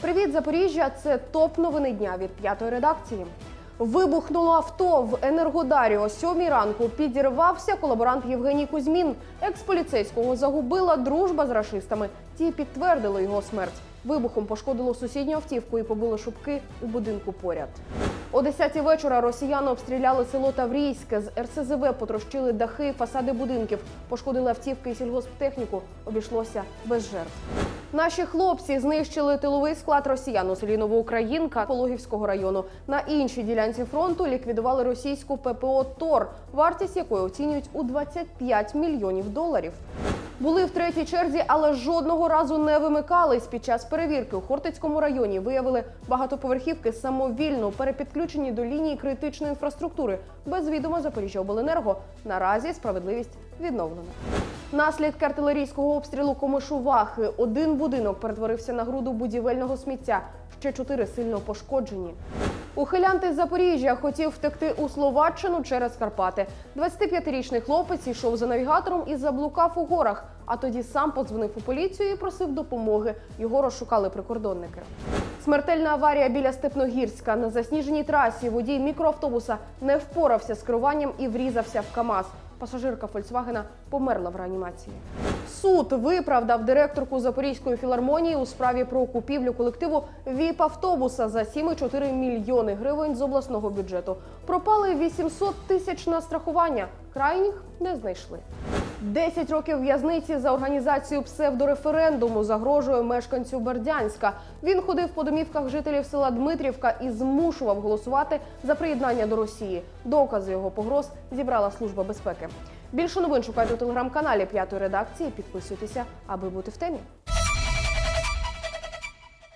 Привіт, Запоріжжя! Це топ новини дня від п'ятої редакції. Вибухнуло авто в Енергодарі о сьомій ранку. Підірвався колаборант Євгеній Кузьмін. Екс-поліцейського загубила дружба з рашистами. Ті підтвердили його смерть. Вибухом пошкодило сусідню автівку і побило шубки у будинку поряд. О 10 вечора росіяни обстріляли село Таврійське. З РСЗВ потрощили дахи, фасади будинків, пошкодили автівки і сільгосптехніку. Обійшлося без жертв. Наші хлопці знищили тиловий склад росіян у селі Новоукраїнка Пологівського району. На іншій ділянці фронту ліквідували російську ППО ТОР, вартість якої оцінюють у 25 мільйонів доларів. Були в третій черзі, але жодного разу не вимикались. Під час перевірки у Хортицькому районі виявили багатоповерхівки самовільно перепідключені до лінії критичної інфраструктури. Без відома Запоріжжя Обленерго. Наразі справедливість відновлена. Наслідки артилерійського обстрілу Комишувахи. Один будинок перетворився на груду будівельного сміття. Ще чотири сильно пошкоджені. Ухилянти Запоріжжя хотів втекти у Словаччину через Карпати. 25-річний хлопець йшов за навігатором і заблукав у горах. А тоді сам подзвонив у поліцію і просив допомоги. Його розшукали прикордонники. Смертельна аварія біля Степногірська на засніженій трасі. Водій мікроавтобуса не впорався з керуванням і врізався в КАМАЗ. Пасажирка Фольксвагена померла в реанімації. Суд виправдав директорку Запорізької філармонії у справі про купівлю колективу ВІП-автобуса за 7,4 мільйони гривень з обласного бюджету. Пропали 800 тисяч на страхування. Крайніх не знайшли. 10 років в'язниці за організацію псевдореферендуму загрожує мешканцю Бердянська. Він ходив по домівках жителів села Дмитрівка і змушував голосувати за приєднання до Росії. Докази його погроз зібрала служба безпеки. Більше новин шукайте у телеграм-каналі п'ятої редакції. Підписуйтеся, аби бути в темі.